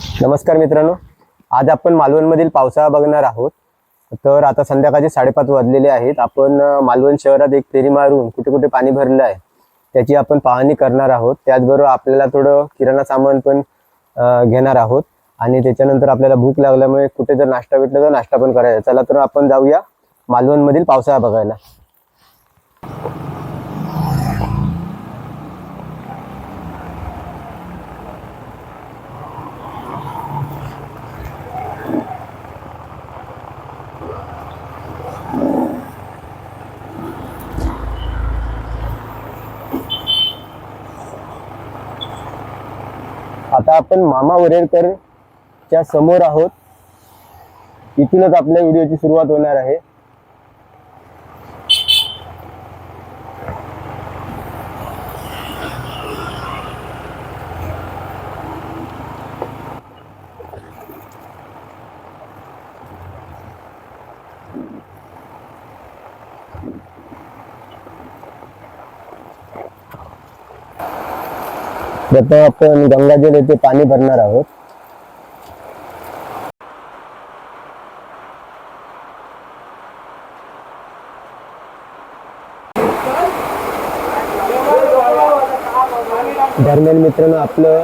नमस्कार मित्रांनो. आज आपण मालवणमधील पावसाळा बघणार आहोत. तर आता संध्याकाळचे साडेपाच वाजलेले आहेत. आपण मालवण शहरात एक फेरी मारून कुठे कुठे पाणी भरलं आहे त्याची आपण पाहणी करणार आहोत. त्याचबरोबर आपल्याला थोडं किराणा सामान पण घेणार आहोत. आणि त्याच्यानंतर आपल्याला भूक लागल्यामुळे कुठे जर नाश्ता भेटला तर नाश्ता पण करायचा. चला तर आपण जाऊया मालवणमधील पावसाळा बघायला. आता आपण मामा वरेरकर च्या समोर आहोत. इथूनच आपल्या व्हिडिओची सुरुवात होणार आहे. प्रथम आपण गंगाजल येथे पाणी भरणार आहोत. दरम्यान मित्रांनो आपलं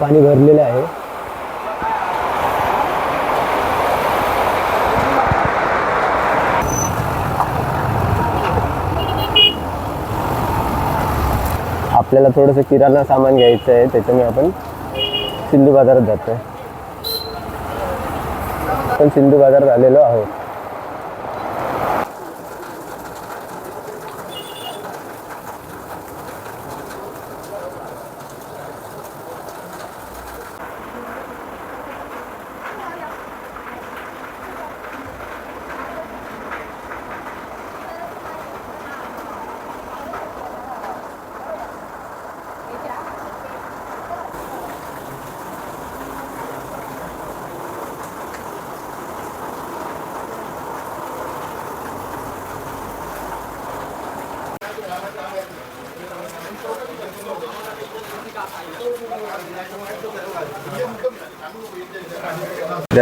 पाणी भरलेलं आहे. आपल्याला थोडंसं किराणा सामान घ्यायचं आहे त्याच्यामुळे आपण सिंधू बाजारात जातो आहे आपण सिंधू बाजारात आलेलो आहोत.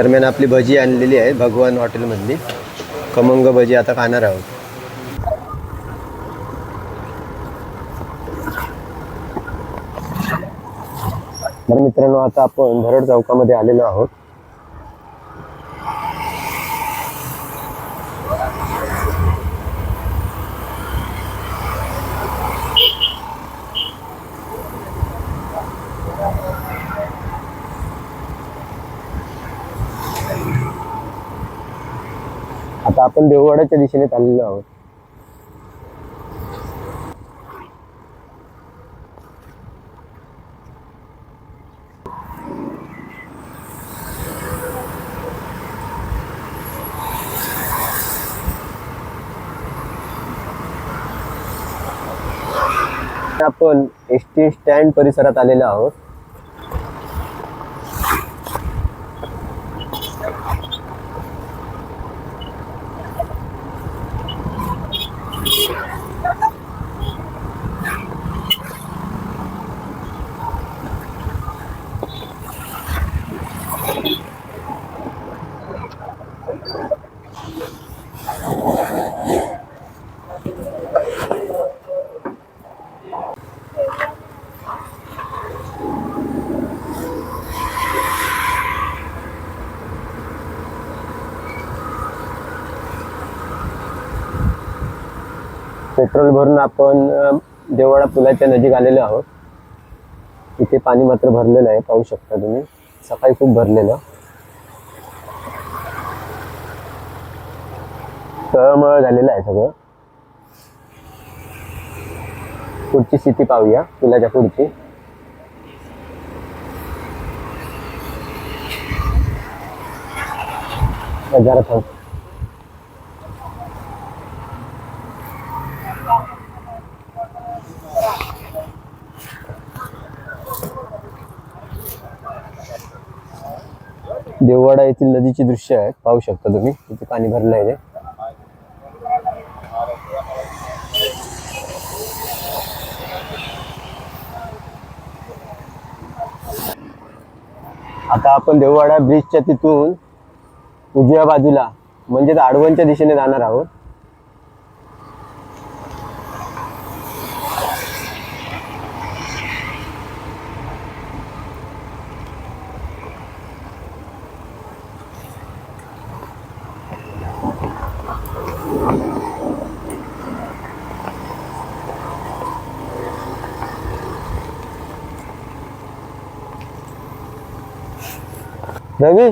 दरम्यान आपली भजी आणलेली आहे भगवान हॉटेलमधली. खमंग भजी आता खाणार आहोत. तर मित्रांनो आता आपण भरड चौकामध्ये आलेलो आहोत आता आपण देवगडाच्या दिशेने चाललेलो आहोत. आपण एस टी स्टँड परिसरात आलेलो आहोत. पेट्रोल भरून आपण देवळा पुलाच्या नजीक आलेलो आहोत. इथे पाणी मात्र भरलेलं आहे पाहू शकता तुम्ही. सकाळी खूप भरलेलं. तळमळ झालेलं आहे सगळं. पुढची स्थिती पाहूया पुलाच्या पुढची. जरा थांब देववाडा येथील नदीची दृश्य आहेत पाहू शकता तुम्ही. इथे पाणी भरलं आहे ते. आता आपण देववाडा ब्रिजच्या तिथून उजव्या बाजूला म्हणजेच आडवणच्या दिशेने जाणार आहोत. रवी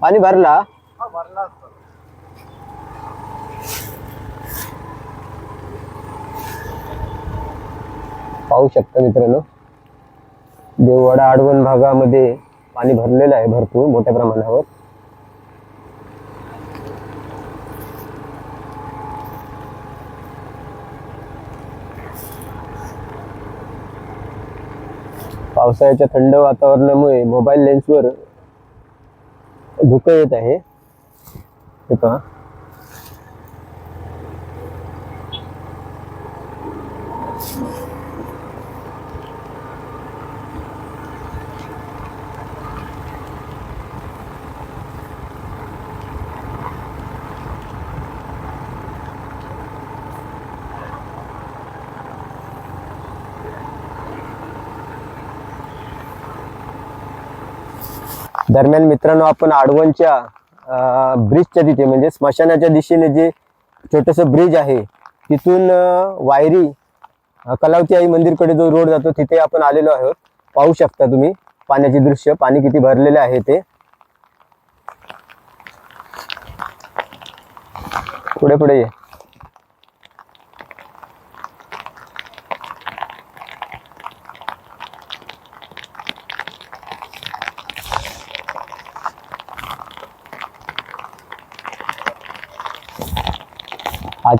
पाणी भरला? पाहू शकता मित्रांनो देववाडा आडवण भागामध्ये पाणी भरलेलं आहे भरपूर मोठ्या प्रमाणावर. पावसाळ्याच्या थंड वातावरणामुळे मोबाईल लेन्सवर धुकं येत आहे. हे पहा. दरम्यान मित्रांनो आपण आडवणच्या ब्रिजच्या तिथे म्हणजे स्मशानाच्या दिशेने जे छोटंसं ब्रिज आहे तिथून वायरी कलावती आई मंदिरकडे जो रोड जातो तिथे आपण आलेलो आहोत. पाहू शकता तुम्ही पाण्याचे दृश्य पाणी किती भरलेले आहे ते. पुढे पुढे ये.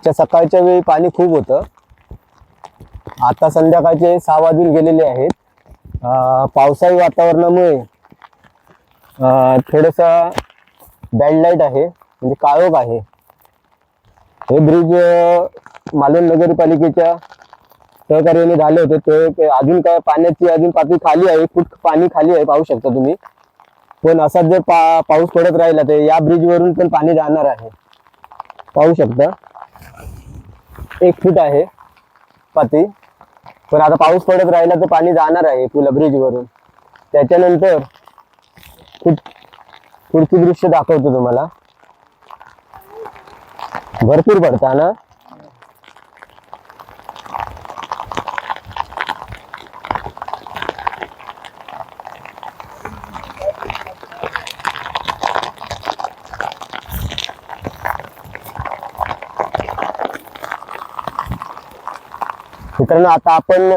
आजच्या सकाळच्या वेळी पाणी खूप होतं. आता संध्याकाळचे सहा वाजून गेलेले आहेत. पावसाळी वातावरणामुळे थोडंसं बॅड लाइट आहे म्हणजे काळोख आहे. हे ब्रिज मालवण नगरपालिकेच्या सहकार्याने झाले होते. ते अजून काय पाण्याची अजून पातळी खाली आहे खूप पाणी खाली आहे पाहू शकता तुम्ही. पण असाच जर पा पाऊस पडत राहिला तर या ब्रिजवरून पण पाणी जाणार आहे. पाहू शकता. एक फूट आहे पाती. पण आता पाऊस पडत राहिला तर पाणी जाणार आहे पुला ब्रिज वरून. त्याच्यानंतर खूप पुढची दृश्य दाखवतो तुम्हाला. भरपूर पडता मित्रांनो आता आपण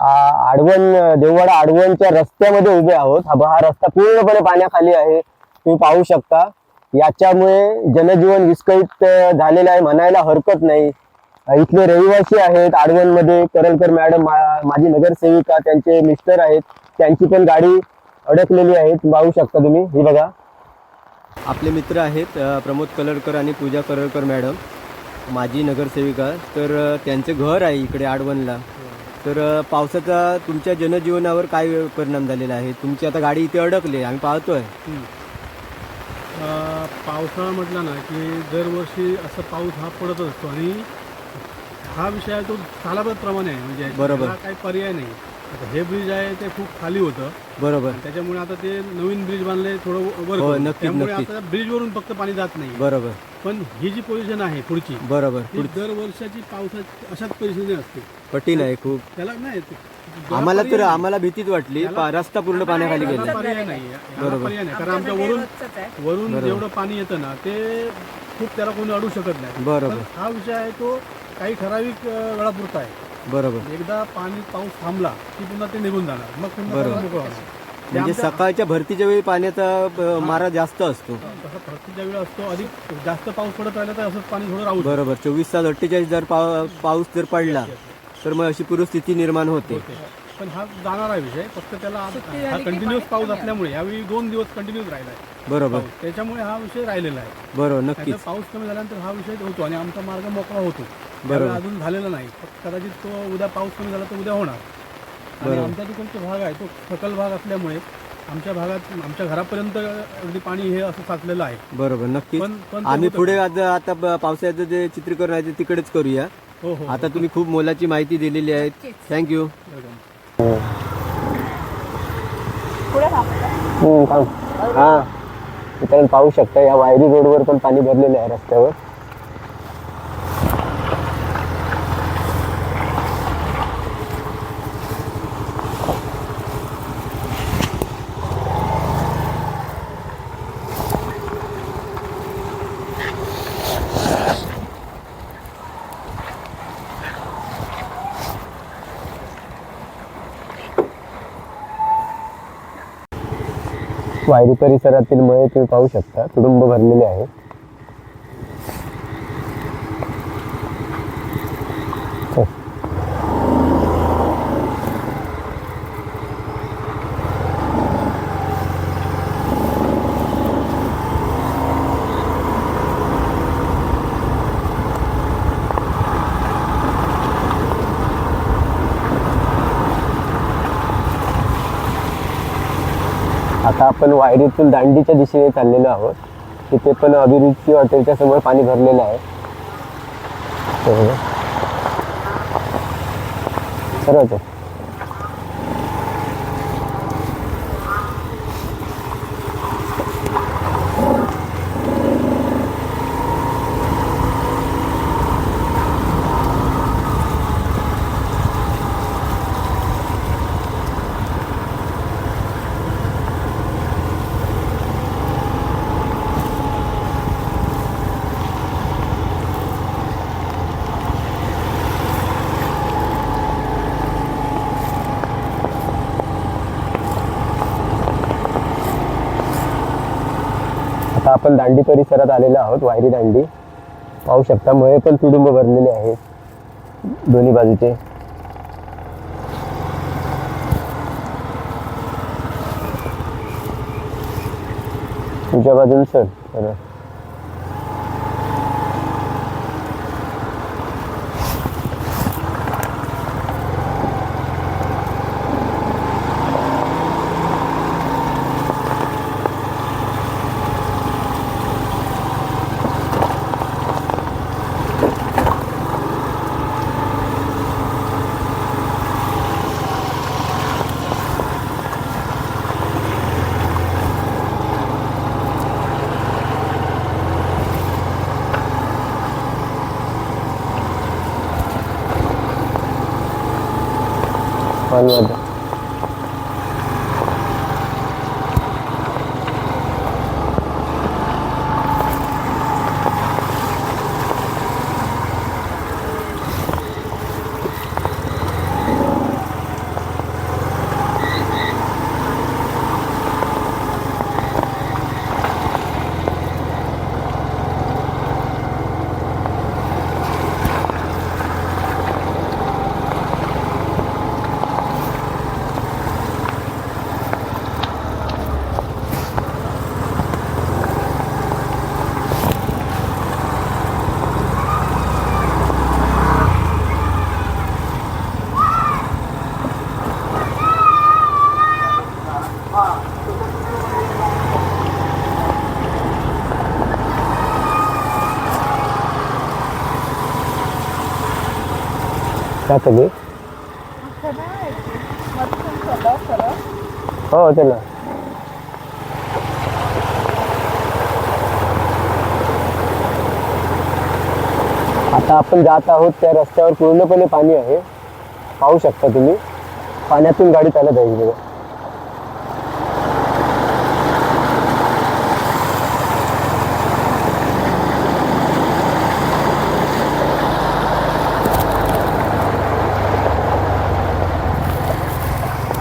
आडवण देववाडा आडवणच्या रस्त्यामध्ये उभे आहोत. हा हा रस्ता पूर्णपणे पाण्याखाली आहे. तुम्ही पाहू शकता. याच्यामुळे जनजीवन विस्कळीत झालेलं आहे म्हणायला हरकत नाही. इथले रहिवासी आहेत आडवणमध्ये. करलकर मॅडम माझी नगरसेविका त्यांचे मिस्टर आहेत. त्यांची पण गाडी अडकलेली आहे. पाहू शकता तुम्ही. ही बघा. आपले मित्र आहेत प्रमोद कलरकर आणि पूजा कलरकर मॅडम. माझी नगरसेविका तर त्यांचं घर आहे इकडे आडवणला. तर पावसाचा तुमच्या जनजीवनावर काय परिणाम झालेला आहे? तुमची आता गाडी इथे अडकली आम्ही पाहतोय. पावसाळा म्हटला ना की दरवर्षी असं पाऊस हा पडतच असतो. आणि हा विषय तो कालाबद्धप्रमाणे आहे. म्हणजे बरोबर. काही पर्याय नाही. आता हे ब्रिज आहे ते खूप खाली होतं. बरोबर. त्याच्यामुळे आता ते नवीन ब्रिज बांधले थोडं वर हो, करून. नक्कीच, त्यामुळे नक्कीच. आता ब्रिजवरून फक्त पाणी जात नाही. बरोबर. पण ही जी पोझिशन आहे पुढची बरोबर ती दरवर्षाची पावसाची अशाच परिस्थिती असते. कठीण आहे खूप. त्याला नाही ते- त्याला आम्हाला तर पर्याय. आम्हाला भीतीच वाटली. पा- रस्ता पूर्ण पाण्याखाली त्याला गेला. पर्याय नाही. याला पर्याय नाही. कारण आमच्या वरून वरून जेवढं पाणी येतं ना ते खूप त्याला कोणी अडू शकत नाही. बरोबर. पण हा विषय आहे तो काही ठराविक अ, वेळापुरता आहे. बरोबर. एकदा पाणी पाऊस थांबला की पुन्हा ते निघून जाणार. मग पुन्हा बरोबर. त्याला मोकळं होणार. ते म्हणजे आमच्या- सकाळच्या भरतीच्या वेळी पाण्याचा अ, मारा जास्त असतो. तसं प्रत्येक वेळा असतो. अधिक जास्त पाऊस पडत राहिला तर असंच पाणी थोडं राहू बरोबर. चोवीस तास अठ्ठेचाळीस जर पाव पाऊस जर पडला तर मग अशी परिस्थिती निर्माण होते. पण हा जाणारा विषय फक्त त्याला आता- हा कंटिन्युअस पाऊस असल्यामुळे यावेळी दोन दिवस कंटिन्युअस राहिला आहे बरोबर. पाऊस त्याच्यामुळे हा विषय राहिलेला आहे. बरोबर नक्कीच. पाऊस कमी झाल्यानंतर हा विषय होतो आणि आमचा मार्ग मोकळा होतो. बरोबर. त्यावेळी अजून झालेला नाही. कदाचित तो उद्या पाऊस कमी झाला तर उद्या होणार. आणि. आमचा तिकडचा भाग आहे तो सकल भाग असल्यामुळे आमच्या भागात आमच्या घरापर्यंत अगदी पाणी हे असं साचलेलं आहे. बरोबर नक्की पण पण ते आम्ही. पुढे आता पावसाळ्याचं जे चित्रीकरण आहे ते तिकडेच करूया. हो हो आता तुम्ही खूप मोलाची माहिती दिलेली आहे. थँक्यू. हा. पाहू शकता या वायरी रोडवर पण पाणी भरलेलं आहे रस्त्यावर. वायरी परिसरातील मळे तुम्ही पाहू शकता. तुडुंब भरलेले आहे. आता आपण वायरीतून दांडीच्या दिशेने चाललेलो आहोत. तिथे पण अभिरुची हॉटेलच्या समोर पाणी भरलेलं आहे. सर्वच आपण दांडी परिसरात आलेलो आहोत वायरी दांडी. पाहू शकता मळे पण तुडुंब भरलेले आहेत. दोन्ही बाजूचे. तुमच्या बाजून सर काय सगळे? हो चला आता आपण जात आहोत त्या रस्त्यावर पूर्णपणे पाणी आहे. पाहू शकता तुम्ही. पाण्यातून गाडी चालत आहे बघा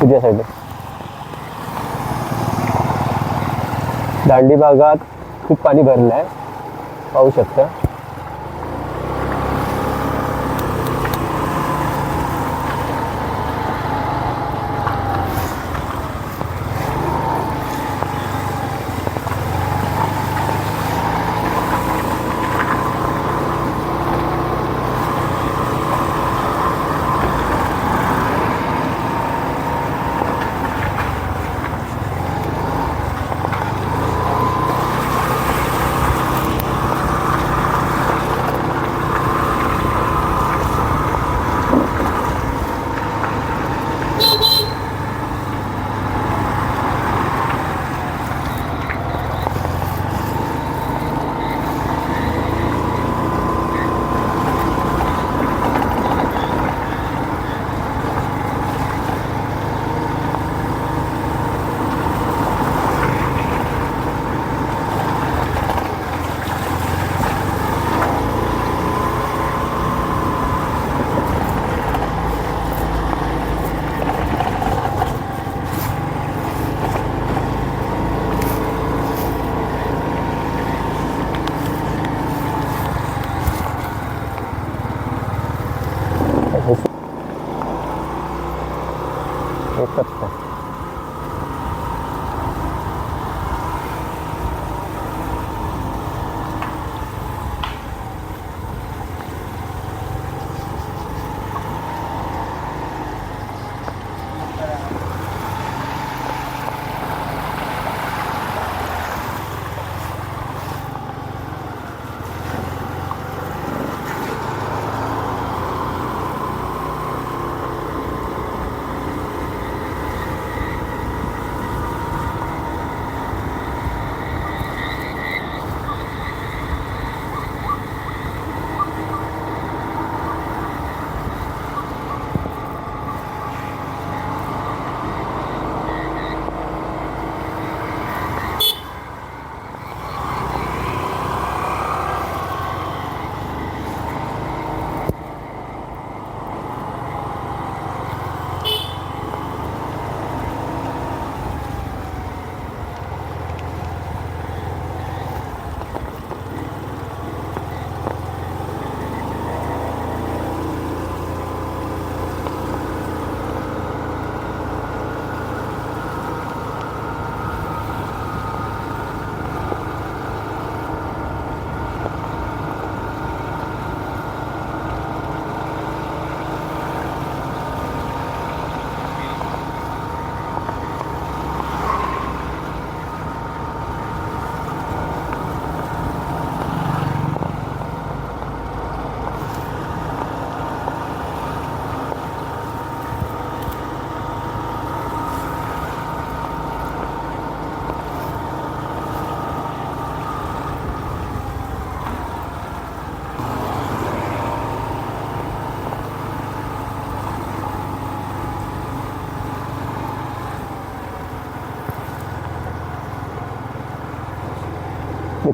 उद्या साईड दांडी भागात खूप पाणी भरलं आहे पाहू शकता.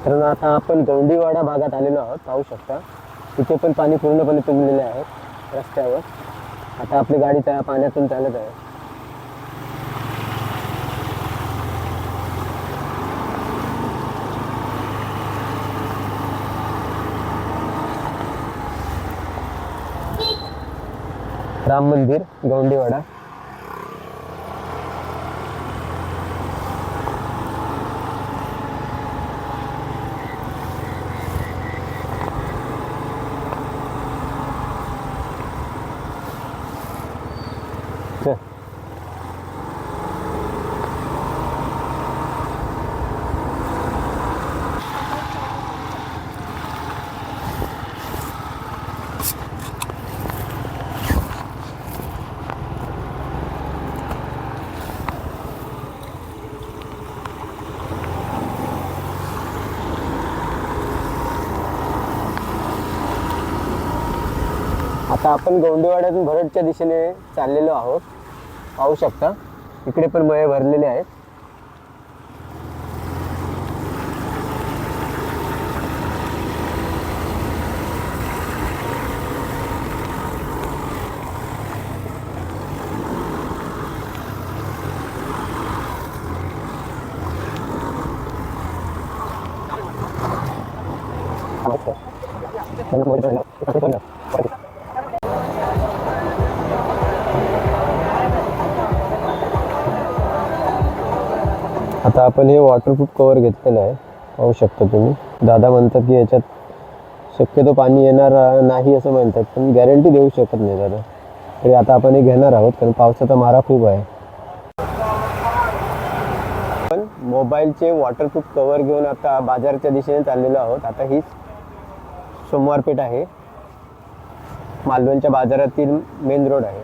मित्रांनो आता आपण गौंडीवाडा भागात आलेलो आहोत पाहू शकता. तिथे पण पाणी पूर्णपणे तुंबलेले आहे रस्त्यावर. आता आपली गाडी त्या पाण्यातून चालत आहे. राम मंदिर गौंडीवाडा चल. आता आपण गौंडीवाड्यातून भरडच्या दिशेने चाललेलो आहोत. पाहू शकता. इकडे पण मळे भरलेले आहेत. आपण हे वॉटरप्रूफ कवर घेतलेलं आहे. पाहू शकता तुम्ही. दादा म्हणतात की याच्यात शक्यतो पाणी येणार नाही असं म्हणतात पण गॅरंटी देऊ शकत नाही दादा. तरी आता आपण हे घेणार आहोत कारण पावसाचा मारा खूप आहे. आपण मोबाईलचे वॉटरप्रूफ कवर घेऊन आता बाजारच्या दिशेने चाललेलो आहोत. आता हीच सोमवारपेठ आहे. मालवणच्या बाजारातील मेन रोड आहे.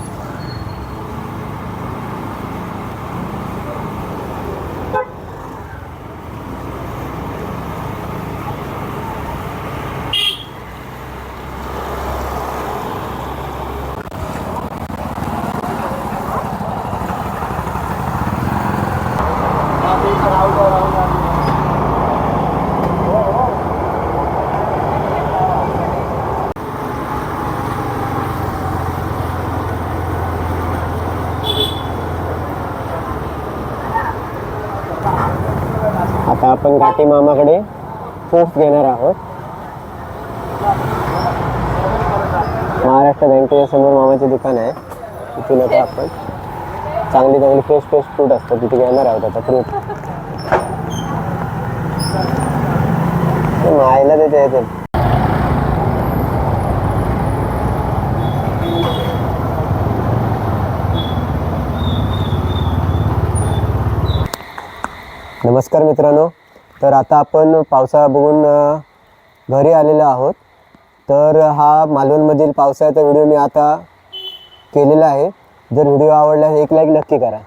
आता आपण घाटी मामाकडे पोस्ट घेणार आहोत. महाराष्ट्र बँकेच्या समोर मामाचे दुकान आहे. तिथून आता आपण. चांगली चांगली फ्रेश फ्रेश फ्रूट असतात. तिथे घेणार आहोत आता फ्रूट मायला देते येते नमस्कार मित्रांनो. तर आता आपण पावसाळा बघून घरी आलेलो आहोत. तर हा मालवणमधील पावसाळ्याचा व्हिडिओ मी आता केलेला आहे. जर व्हिडिओ आवडला एक लाईक नक्की करा.